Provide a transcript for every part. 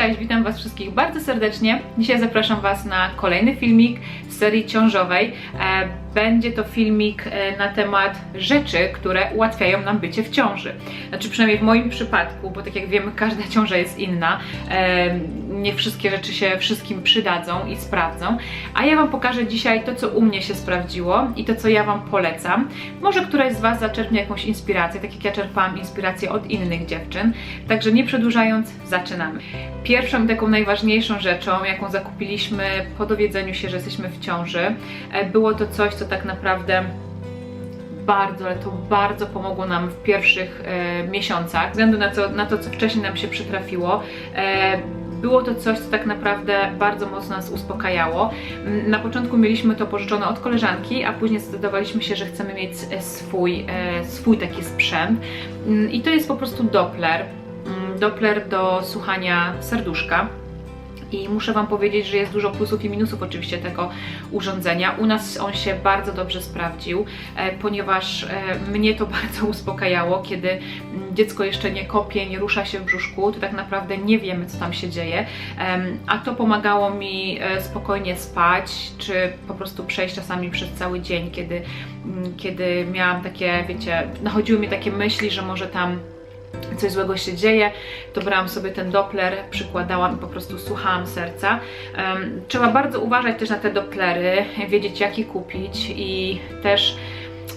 Cześć, witam Was wszystkich bardzo serdecznie. Dzisiaj zapraszam Was na kolejny filmik z serii ciążowej. Będzie to filmik e, na temat rzeczy, które ułatwiają nam bycie w ciąży. Znaczy przynajmniej w moim przypadku, bo tak jak wiemy, każda ciąża jest inna. E, Nie wszystkie rzeczy się wszystkim przydadzą i sprawdzą. A ja Wam pokażę dzisiaj to, co u mnie się sprawdziło i to, co ja Wam polecam. Może któraś z Was zaczerpnie jakąś inspirację, tak jak ja czerpałam inspirację od innych dziewczyn. Także nie przedłużając, zaczynamy. Pierwszą taką najważniejszą rzeczą, jaką zakupiliśmy po dowiedzeniu się, że jesteśmy w ciąży, e, było to coś, co tak naprawdę bardzo, ale to bardzo pomogło nam w pierwszych e, miesiącach, ze względu na to, na to, co wcześniej nam się przytrafiło. E, było to coś, co tak naprawdę bardzo mocno nas uspokajało. Mm, Na początku mieliśmy to pożyczone od koleżanki, a później zdecydowaliśmy się, że chcemy mieć e, swój, e, swój taki sprzęt. Mm, I to jest po prostu Doppler. Mm, Doppler do słuchania serduszka. I muszę Wam powiedzieć, że jest dużo plusów i minusów oczywiście tego urządzenia. U nas on się bardzo dobrze sprawdził, e, ponieważ e, mnie to bardzo uspokajało, kiedy dziecko jeszcze nie kopie, nie rusza się w brzuszku, to tak naprawdę nie wiemy, co tam się dzieje. A to pomagało mi e, spokojnie spać, czy po prostu przejść czasami przez cały dzień, kiedy, mm, kiedy miałam takie, wiecie, nachodziły mi takie myśli, że może tam coś złego się dzieje, to brałam sobie ten Doppler, przykładałam i po prostu słuchałam serca. Em, trzeba bardzo uważać też na te Dopplery, wiedzieć jaki kupić i też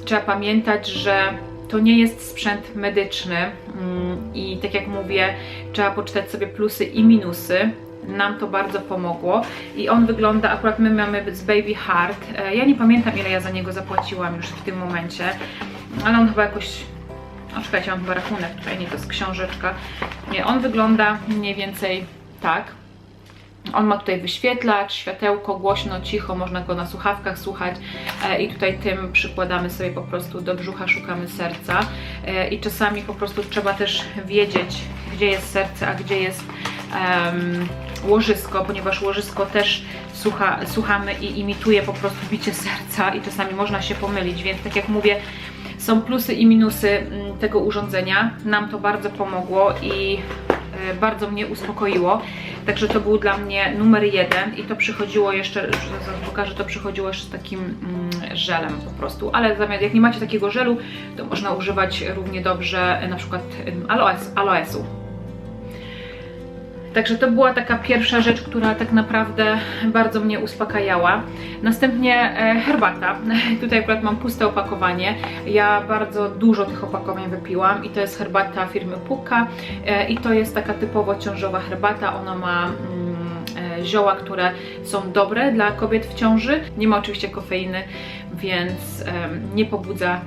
trzeba pamiętać, że to nie jest sprzęt medyczny mm, i tak jak mówię, trzeba poczytać sobie plusy i minusy. Nam to bardzo pomogło i on wygląda, akurat my mamy z Baby Heart. E, Ja nie pamiętam ile ja za niego zapłaciłam już w tym momencie, ale on chyba jakoś o, czekajcie, mam chyba rachunek tutaj, nie, to jest książeczka. Nie, on wygląda mniej więcej tak. On ma tutaj wyświetlacz, światełko, głośno, cicho, można go na słuchawkach słuchać e, i tutaj tym przykładamy sobie po prostu do brzucha, szukamy serca e, i czasami po prostu trzeba też wiedzieć, gdzie jest serce, a gdzie jest em, łożysko, ponieważ łożysko też słucha, słuchamy i imituje po prostu bicie serca i czasami można się pomylić, więc tak jak mówię, są plusy i minusy mm, tego urządzenia. Nam to bardzo pomogło i e, bardzo mnie uspokoiło. Także to był dla mnie numer jeden i to przychodziło jeszcze, zaraz pokażę, to przychodziło jeszcze z takim mm, żelem po prostu. Ale zamiast, jak nie macie takiego żelu, to można używać równie dobrze e, na przykład em, aloes, aloesu. Także to była taka pierwsza rzecz, która tak naprawdę bardzo mnie uspokajała. Następnie e, herbata. Tutaj akurat mam puste opakowanie. Ja bardzo dużo tych opakowań wypiłam i to jest herbata firmy Puka e, i to jest taka typowo ciążowa herbata. Ona ma mm, e, zioła, które są dobre dla kobiet w ciąży. Nie ma oczywiście kofeiny, więc nie pobudza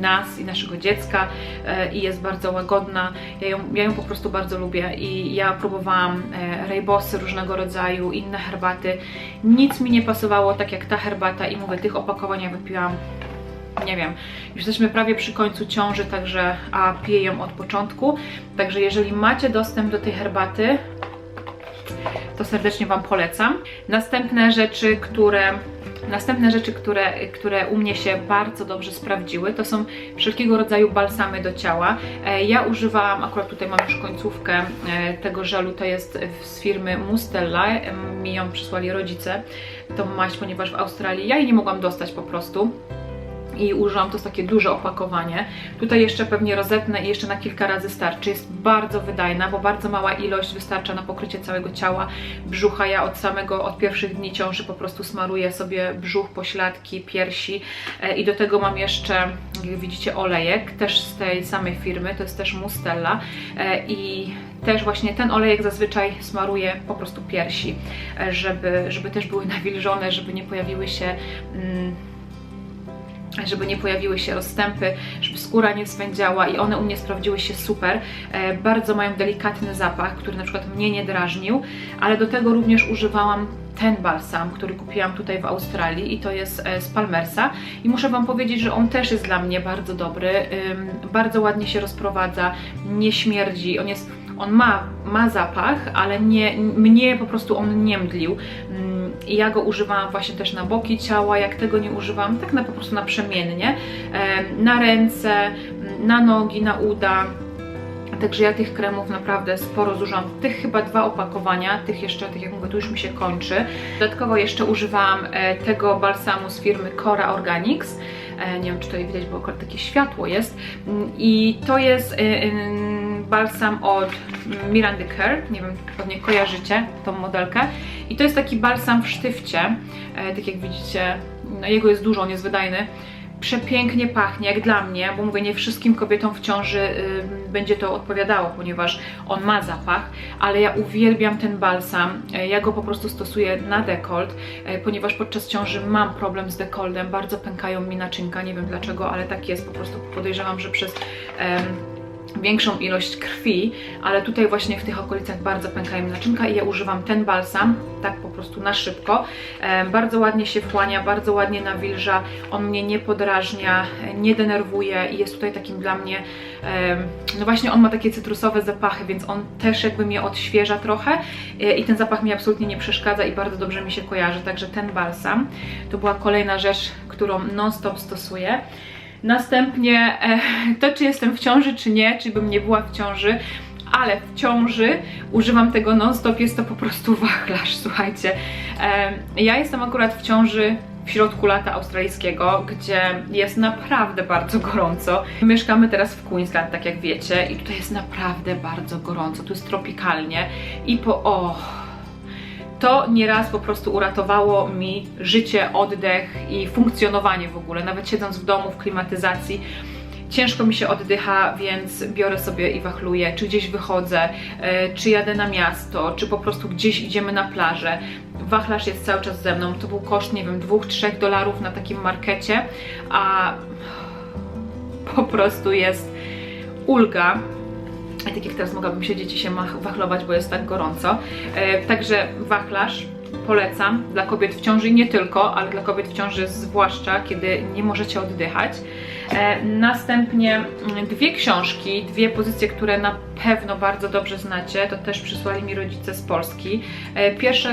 nas i naszego dziecka e, i jest bardzo łagodna. Ja ją, ja ją po prostu bardzo lubię i ja próbowałam e, rejbosy różnego rodzaju, inne herbaty. Nic mi nie pasowało tak jak ta herbata i mówię, tych opakowań ja wypiłam nie wiem, już jesteśmy prawie przy końcu ciąży, także a piję ją od początku. Także jeżeli macie dostęp do tej herbaty, to serdecznie Wam polecam. Następne rzeczy, które Następne rzeczy, które, które u mnie się bardzo dobrze sprawdziły, to są wszelkiego rodzaju balsamy do ciała. E, Ja używałam, akurat tutaj mam już końcówkę e, tego żelu, to jest z firmy Mustella, mi ją przysłali rodzice, tą maść, ponieważ w Australii. Ja jej nie mogłam dostać po prostu i użyłam, to jest takie duże opakowanie. Tutaj jeszcze pewnie rozetnę i jeszcze na kilka razy starczy. Jest bardzo wydajna, bo bardzo mała ilość wystarcza na pokrycie całego ciała, brzucha. Ja od samego, od pierwszych dni ciąży po prostu smaruję sobie brzuch, pośladki, piersi E, i do tego mam jeszcze, jak widzicie, olejek, też z tej samej firmy, to jest też Mustella E, i też właśnie ten olejek zazwyczaj smaruję po prostu piersi, e, żeby, żeby też były nawilżone, żeby nie pojawiły się... Mm, żeby nie pojawiły się rozstępy, żeby skóra nie swędziała i one u mnie sprawdziły się super. E, bardzo mają delikatny zapach, który na przykład mnie nie drażnił, ale do tego również używałam ten balsam, który kupiłam tutaj w Australii i to jest e, z Palmersa i muszę Wam powiedzieć, że on też jest dla mnie bardzo dobry, bardzo ładnie się rozprowadza, nie śmierdzi, on jest on ma, ma zapach, ale nie, mnie po prostu on nie mdlił. I ja go używałam właśnie też na boki ciała, jak tego nie używam, tak na po prostu naprzemiennie. Em, Na ręce, na nogi, na uda. także ja tych kremów naprawdę sporo zużyłam. Tych chyba dwa opakowania, tych jeszcze, tak jak mówię, tu już mi się kończy. Dodatkowo jeszcze używałam e, tego balsamu z firmy Cora Organics. E, nie wiem, czy tutaj widać, bo akurat takie światło jest. Mm, I to jest e, e, balsam od Mirandy Kerr, nie wiem, pewnie kojarzycie tą modelkę. I to jest taki balsam w sztywcie, e, tak jak widzicie, no jego jest dużo, on jest wydajny. Przepięknie pachnie, jak dla mnie, bo mówię, nie wszystkim kobietom w ciąży y, będzie to odpowiadało, ponieważ on ma zapach, ale ja uwielbiam ten balsam. E, Ja go po prostu stosuję na dekolt, e, ponieważ podczas ciąży mam problem z dekoltem, bardzo pękają mi naczynka, nie wiem dlaczego, ale tak jest, po prostu podejrzewam, że przez em, większą ilość krwi, ale tutaj właśnie w tych okolicach bardzo pękają naczynka i ja używam ten balsam, tak po prostu na szybko. Bardzo ładnie się wchłania, bardzo ładnie nawilża, on mnie nie podrażnia, nie denerwuje i jest tutaj takim dla mnie, no właśnie on ma takie cytrusowe zapachy, więc on też jakby mnie odświeża trochę e, i ten zapach mi absolutnie nie przeszkadza i bardzo dobrze mi się kojarzy, także ten balsam to była kolejna rzecz, którą non-stop stosuję. Następnie e, to, czy jestem w ciąży, czy nie, czy bym nie była w ciąży, ale w ciąży używam tego non-stop, jest to po prostu wachlarz, słuchajcie. E, ja jestem akurat w ciąży w środku lata australijskiego, gdzie jest naprawdę bardzo gorąco. Mieszkamy teraz w Queensland, tak jak wiecie, i tutaj jest naprawdę bardzo gorąco, tu jest tropikalnie i po... Oh, to nieraz po prostu uratowało mi życie, oddech i funkcjonowanie w ogóle. Nawet siedząc w domu, w klimatyzacji, ciężko mi się oddycha, więc biorę sobie i wachluję, czy gdzieś wychodzę, e, czy jadę na miasto, czy po prostu gdzieś idziemy na plażę. Wachlarz jest cały czas ze mną. To był koszt, nie wiem, 2-3 dolarów na takim markecie, a po prostu jest ulga. I tak jak teraz mogłabym siedzieć i się wachlować, bo jest tak gorąco. E, także wachlarz polecam dla kobiet w ciąży nie tylko, ale dla kobiet w ciąży zwłaszcza, kiedy nie możecie oddychać. E, następnie mm, dwie książki, dwie pozycje, które na pewno bardzo dobrze znacie, to też przysłali mi rodzice z Polski. E, pierwsza,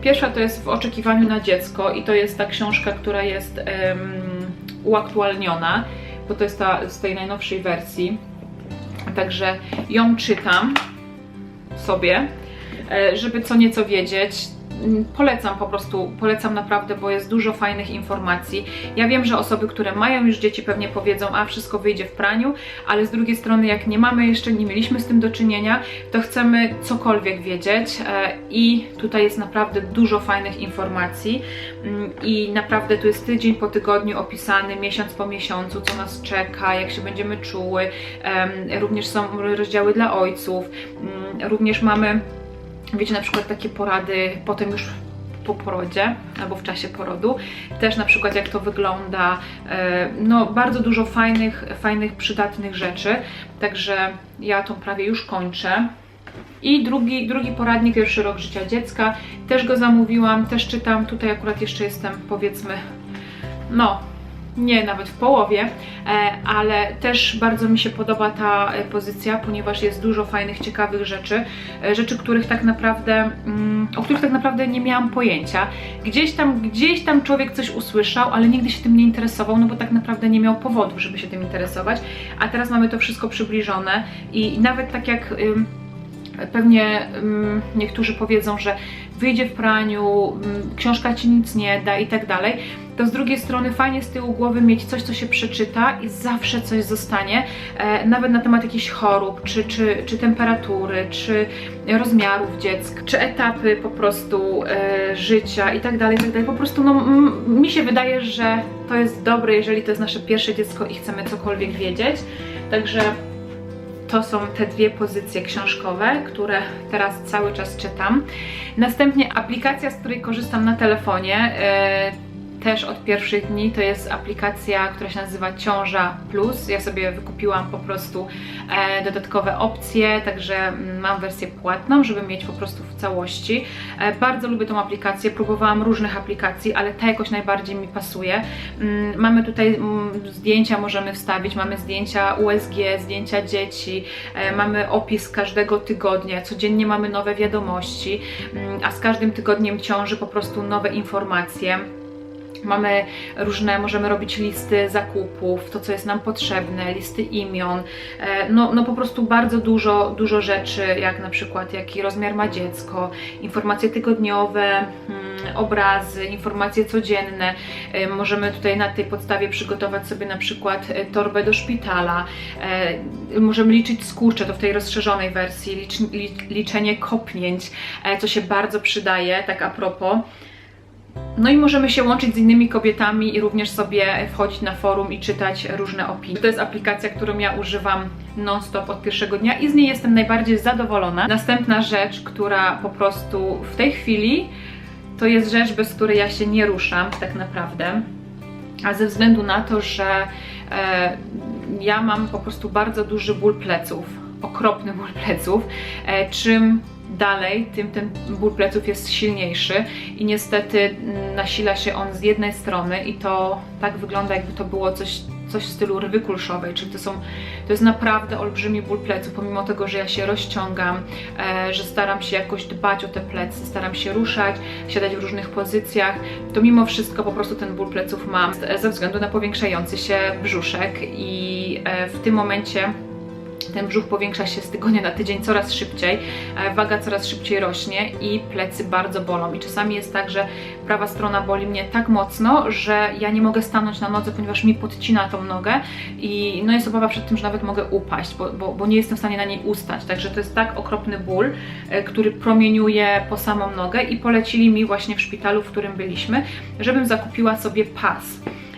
pierwsza to jest W oczekiwaniu na dziecko i to jest ta książka, która jest em, uaktualniona, bo to jest ta z tej najnowszej wersji. Także ją czytam sobie, e, żeby co nieco wiedzieć. Mm, Polecam po prostu, polecam naprawdę, bo jest dużo fajnych informacji. Ja wiem, że osoby, które mają już dzieci pewnie powiedzą, a wszystko wyjdzie w praniu, ale z drugiej strony jak nie mamy jeszcze, nie mieliśmy z tym do czynienia, to chcemy cokolwiek wiedzieć e, i tutaj jest naprawdę dużo fajnych informacji Mm, i naprawdę tu jest tydzień po tygodniu opisany, miesiąc po miesiącu, co nas czeka, jak się będziemy czuły. Również są rozdziały dla ojców, Mm, również mamy wiecie, na przykład takie porady potem już po porodzie albo w czasie porodu, też na przykład jak to wygląda, e, no bardzo dużo fajnych, fajnych, przydatnych rzeczy, także ja tą prawie już kończę. I drugi, drugi poradnik, pierwszy rok życia dziecka, też go zamówiłam, też czytam, tutaj akurat jeszcze jestem powiedzmy, no nie nawet w połowie, e, ale też bardzo mi się podoba ta e, pozycja, ponieważ jest dużo fajnych, ciekawych rzeczy, e, rzeczy, których tak naprawdę, mm, o których tak naprawdę nie miałam pojęcia. Gdzieś tam, gdzieś tam człowiek coś usłyszał, ale nigdy się tym nie interesował, no bo tak naprawdę nie miał powodów, żeby się tym interesować, a teraz mamy to wszystko przybliżone i nawet tak jak... Pewnie niektórzy powiedzą, że wyjdzie w praniu, książka ci nic nie da i tak dalej. To z drugiej strony fajnie z tyłu głowy mieć coś, co się przeczyta i zawsze coś zostanie, e, nawet na temat jakichś chorób, czy, czy, czy temperatury, czy rozmiarów dziecka, czy etapy po prostu e, życia i tak dalej, i tak dalej. Po prostu no, mi się wydaje, że to jest dobre, jeżeli to jest nasze pierwsze dziecko i chcemy cokolwiek wiedzieć. Także to są te dwie pozycje książkowe, które teraz cały czas czytam. Następnie aplikacja, z której korzystam na telefonie, e, też od pierwszych dni, to jest aplikacja, która się nazywa Ciąża Plus. Ja sobie wykupiłam po prostu e, dodatkowe opcje, także mm, mam wersję płatną, żeby mieć po prostu w całości. E, bardzo lubię tą aplikację, próbowałam różnych aplikacji, ale ta jakoś najbardziej mi pasuje. Mm, mamy tutaj mm, zdjęcia, możemy wstawić, mamy zdjęcia USG, zdjęcia dzieci, e, mamy opis każdego tygodnia, codziennie mamy nowe wiadomości, mm, a z każdym tygodniem ciąży po prostu nowe informacje. Mamy różne, możemy robić listy zakupów, to co jest nam potrzebne, listy imion, e, no, no po prostu bardzo dużo, dużo rzeczy, jak na przykład jaki rozmiar ma dziecko, informacje tygodniowe, mm, obrazy, informacje codzienne. E, możemy tutaj na tej podstawie przygotować sobie na przykład e, torbę do szpitala. Możemy liczyć skurcze, to w tej rozszerzonej wersji, licz, liczenie kopnięć, co się bardzo przydaje, tak a propos. No i możemy się łączyć z innymi kobietami i również sobie wchodzić na forum i czytać różne opinie. To jest aplikacja, którą ja używam non-stop od pierwszego dnia i z niej jestem najbardziej zadowolona. Następna rzecz, która po prostu w tej chwili to jest rzecz, bez której ja się nie ruszam tak naprawdę. A ze względu na to, że e, ja mam po prostu bardzo duży ból pleców, okropny ból pleców, e, czym dalej, tym ten ból pleców jest silniejszy i niestety nasila się on z jednej strony i to tak wygląda jakby to było coś, coś w stylu rwy kulszowej, czyli to, są, to jest naprawdę olbrzymi ból pleców, pomimo tego, że ja się rozciągam, e, że staram się jakoś dbać o te plecy, staram się ruszać, siadać w różnych pozycjach, to mimo wszystko po prostu ten ból pleców mam. Ze względu na powiększający się brzuszek i e, w tym momencie ten brzuch powiększa się z tygodnia na tydzień coraz szybciej, e, waga coraz szybciej rośnie i plecy bardzo bolą. I czasami jest tak, że prawa strona boli mnie tak mocno, że ja nie mogę stanąć na nodze, ponieważ mi podcina tą nogę i no jest obawa przed tym, że nawet mogę upaść, bo, bo, bo nie jestem w stanie na niej ustać. Także to jest tak okropny ból, e, który promieniuje po samą nogę i polecili mi właśnie w szpitalu, w którym byliśmy, żebym zakupiła sobie pas.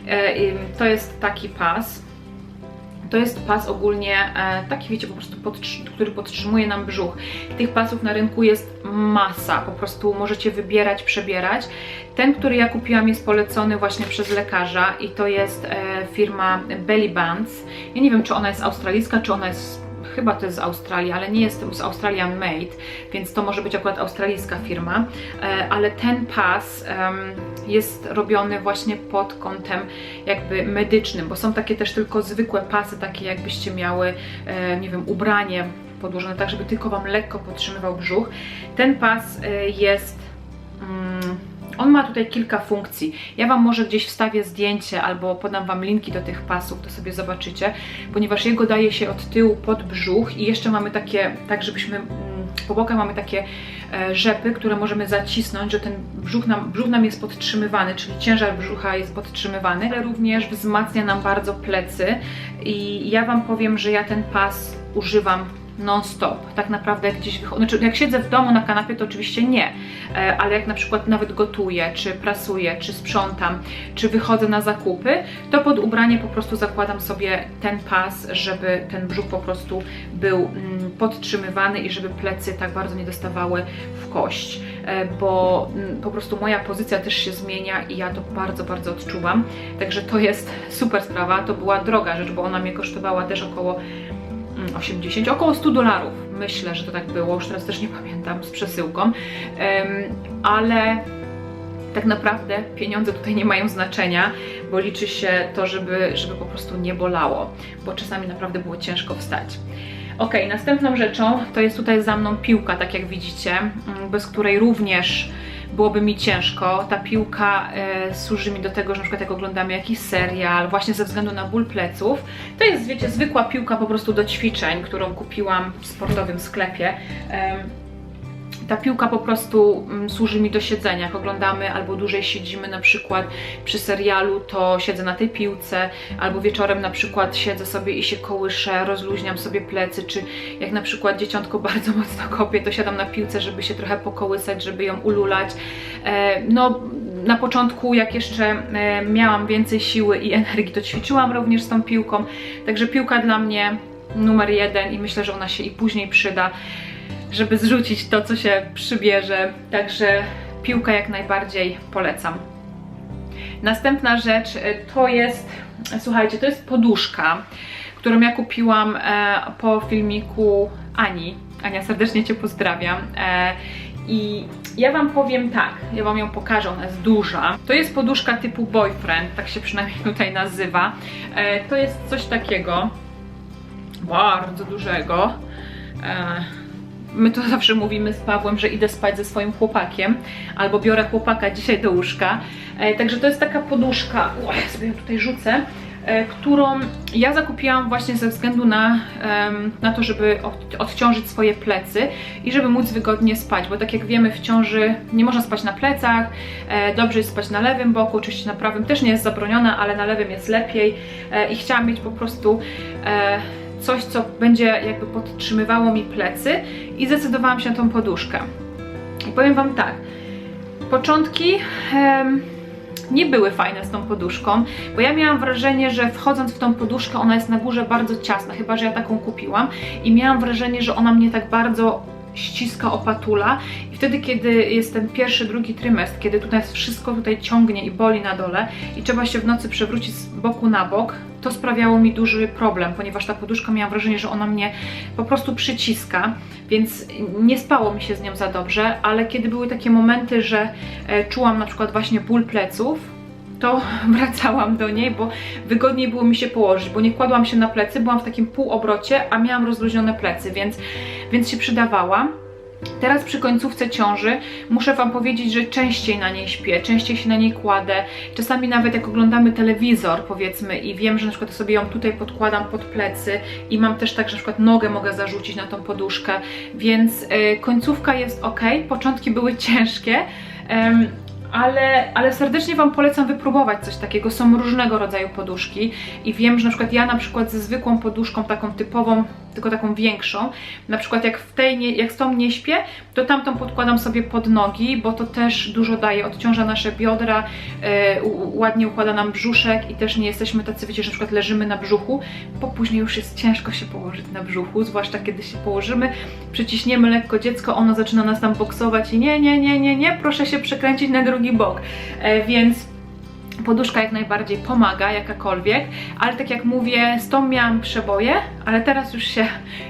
E, to jest taki pas, to jest pas ogólnie e, taki, wiecie, po prostu, który podtrzymuje nam brzuch. Tych pasów na rynku jest masa, po prostu możecie wybierać, przebierać. Ten, który ja kupiłam jest polecony właśnie przez lekarza i to jest e, firma Belly Bands. Ja nie wiem, czy ona jest australijska, czy ona jest chyba to jest z Australii, ale nie jest z Australian Made, więc to może być akurat australijska firma, e, ale ten pas jest robiony właśnie pod kątem jakby medycznym, bo są takie też tylko zwykłe pasy, takie jakbyście miały, e, nie wiem, ubranie podłożone tak, żeby tylko Wam lekko podtrzymywał brzuch. Ten pas e, jest... Mm, on ma tutaj kilka funkcji. Ja Wam może gdzieś wstawię zdjęcie albo podam Wam linki do tych pasów, to sobie zobaczycie, ponieważ jego daje się od tyłu pod brzuch i jeszcze mamy takie, tak żebyśmy mm, po bokach mamy takie e, rzepy, które możemy zacisnąć, że ten brzuch nam, brzuch nam jest podtrzymywany, czyli ciężar brzucha jest podtrzymywany, ale również wzmacnia nam bardzo plecy i ja Wam powiem, że ja ten pas używam non-stop. Tak naprawdę jak gdzieś wychodzę, znaczy jak siedzę w domu na kanapie to oczywiście nie, e, ale jak na przykład nawet gotuję, czy prasuję, czy sprzątam, czy wychodzę na zakupy, to pod ubranie po prostu zakładam sobie ten pas, żeby ten brzuch po prostu był mm, podtrzymywany i żeby plecy tak bardzo nie dostawały w kość, e, bo mm, po prostu moja pozycja też się zmienia i ja to bardzo, bardzo odczuwam. Także to jest super sprawa, to była droga rzecz, bo ona mnie kosztowała też około 80, około 100 dolarów. Myślę, że to tak było, już teraz też nie pamiętam z przesyłką, ale tak naprawdę pieniądze tutaj nie mają znaczenia, bo liczy się to, żeby, żeby po prostu nie bolało, bo czasami naprawdę było ciężko wstać. Ok, następną rzeczą to jest tutaj za mną piłka, tak jak widzicie, mm, bez której również byłoby mi ciężko. Ta piłka e, służy mi do tego, że na przykład jak oglądamy jakiś serial, właśnie ze względu na ból pleców, to jest, wiecie, zwykła piłka po prostu do ćwiczeń, którą kupiłam w sportowym sklepie. E, ta piłka po prostu mm, służy mi do siedzenia. Jak oglądamy albo dłużej siedzimy na przykład przy serialu, to siedzę na tej piłce, albo wieczorem na przykład siedzę sobie i się kołyszę, rozluźniam sobie plecy, czy jak na przykład dzieciątko bardzo mocno kopie, to siadam na piłce, żeby się trochę pokołysać, żeby ją ululać. E, no, na początku, jak jeszcze e, miałam więcej siły i energii, to ćwiczyłam również z tą piłką, także piłka dla mnie numer jeden i myślę, że ona się i później przyda żeby zrzucić to, co się przybierze. Także piłkę jak najbardziej polecam. Następna rzecz y, to jest, słuchajcie, to jest poduszka, którą ja kupiłam e, po filmiku Ani. Ania, serdecznie Cię pozdrawiam. E, I ja Wam powiem tak, ja Wam ją pokażę, ona jest duża. To jest poduszka typu boyfriend, tak się przynajmniej tutaj nazywa. E, to jest coś takiego bardzo dużego My to zawsze mówimy z Pawłem, że idę spać ze swoim chłopakiem, albo biorę chłopaka dzisiaj do łóżka. E, także to jest taka poduszka, o, ja sobie ją tutaj rzucę, e, którą ja zakupiłam właśnie ze względu na, em, na to, żeby od, odciążyć swoje plecy i żeby móc wygodnie spać, bo tak jak wiemy w ciąży nie można spać na plecach, e, dobrze jest spać na lewym boku, oczywiście na prawym też nie jest zabronione, ale na lewym jest lepiej e, i chciałam mieć po prostu e, coś, co będzie jakby podtrzymywało mi plecy i zdecydowałam się na tą poduszkę. I powiem Wam tak, początki em, nie były fajne z tą poduszką, bo ja miałam wrażenie, że wchodząc w tą poduszkę ona jest na górze bardzo ciasna, chyba że ja taką kupiłam i miałam wrażenie, że ona mnie tak bardzo ściska opatula i wtedy, kiedy jest ten pierwszy, drugi trymestr, kiedy tutaj wszystko tutaj ciągnie i boli na dole i trzeba się w nocy przewrócić z boku na bok, to sprawiało mi duży problem, ponieważ ta poduszka miałam wrażenie, że ona mnie po prostu przyciska, więc nie spało mi się z nią za dobrze, ale kiedy były takie momenty, że e, czułam na przykład właśnie ból pleców, to wracałam do niej, bo wygodniej było mi się położyć, bo nie kładłam się na plecy, byłam w takim półobrocie, a miałam rozluźnione plecy, więc, więc się przydawała. Teraz przy końcówce ciąży muszę Wam powiedzieć, że częściej na niej śpię, częściej się na niej kładę. Czasami nawet jak oglądamy telewizor, powiedzmy, i wiem, że na przykład sobie ją tutaj podkładam pod plecy i mam też tak, że na przykład nogę mogę zarzucić na tą poduszkę, więc y, końcówka jest ok. Początki były ciężkie. Ale, ale serdecznie Wam polecam wypróbować coś takiego. Są różnego rodzaju poduszki i wiem, że na przykład ja na przykład ze zwykłą poduszką, taką typową, tylko taką większą, na przykład jak w tej, nie, jak z tą nie śpię, to tamtą podkładam sobie pod nogi, bo to też dużo daje, odciąża nasze biodra, e, ładnie układa nam brzuszek i też nie jesteśmy tacy, wiecie, że na przykład leżymy na brzuchu, bo później już jest ciężko się położyć na brzuchu, zwłaszcza kiedy się położymy, przyciśniemy lekko dziecko, ono zaczyna nas tam boksować i nie, nie, nie, nie, nie, proszę się przekręcić na drugi bok, e, więc Poduszka jak najbardziej pomaga, jakakolwiek, ale tak jak mówię, z tą miałam przeboje, ale teraz już się,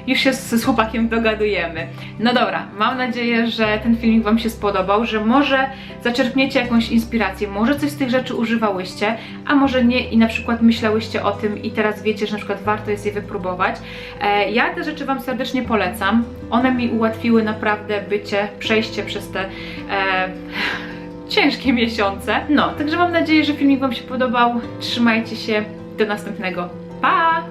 już się z, z chłopakiem dogadujemy. No dobra, mam nadzieję, że ten filmik Wam się spodobał, że może zaczerpniecie jakąś inspirację, może coś z tych rzeczy używałyście, a może nie i na przykład myślałyście o tym i teraz wiecie, że na przykład warto jest je wypróbować. E, ja te rzeczy Wam serdecznie polecam. One mi ułatwiły naprawdę bycie, przejście przez te... E, ciężkie miesiące. No, także mam nadzieję, że filmik Wam się podobał. Trzymajcie się. Do następnego. Pa!